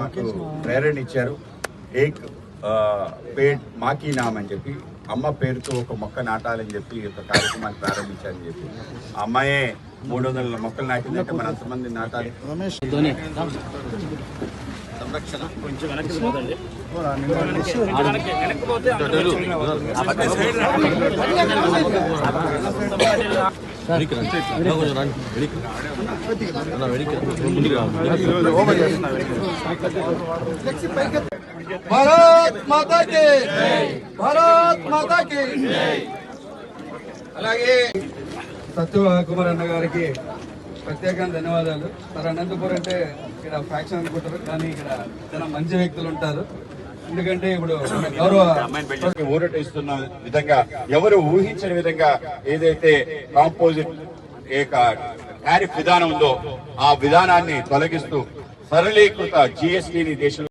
మాకు ప్రేరణ ఇచ్చారు. ఏక్ పేడ్ మాకీ నామ్ అని చెప్పి అమ్మ పేరుతో ఒక మొక్క నాటాలని చెప్పి ఒక కార్యక్రమాన్ని ప్రారంభించాలని చెప్పి. అమ్మాయే మూడు వందల మొక్కలు నాటిందంటే మన అంతమంది నాటాలి. సంరక్షణ. భారత్ మాతాకి భారత్ మాతాకి అలాగే సత్య కుమార్ అన్న గారికి ప్రత్యేకంగా ధన్యవాదాలు. సార్ అనంతపురం అంటే ఇక్కడ ఫ్యాక్షన్ అనుకుంటారు కానీ ఇక్కడ చాలా మంచి వ్యక్తులు ఉంటారు. ఎందుకంటే ఇప్పుడు గౌరవ ఊరట ఇస్తున్న విధంగా ఎవరు ఊహించని విధంగా ఏదైతే కాంపోజిట్ టారిఫ్ విధానం ఉందో ఆ విధానాన్ని తొలగిస్తూ సరళీకృత జిఎస్టీని దేశంలో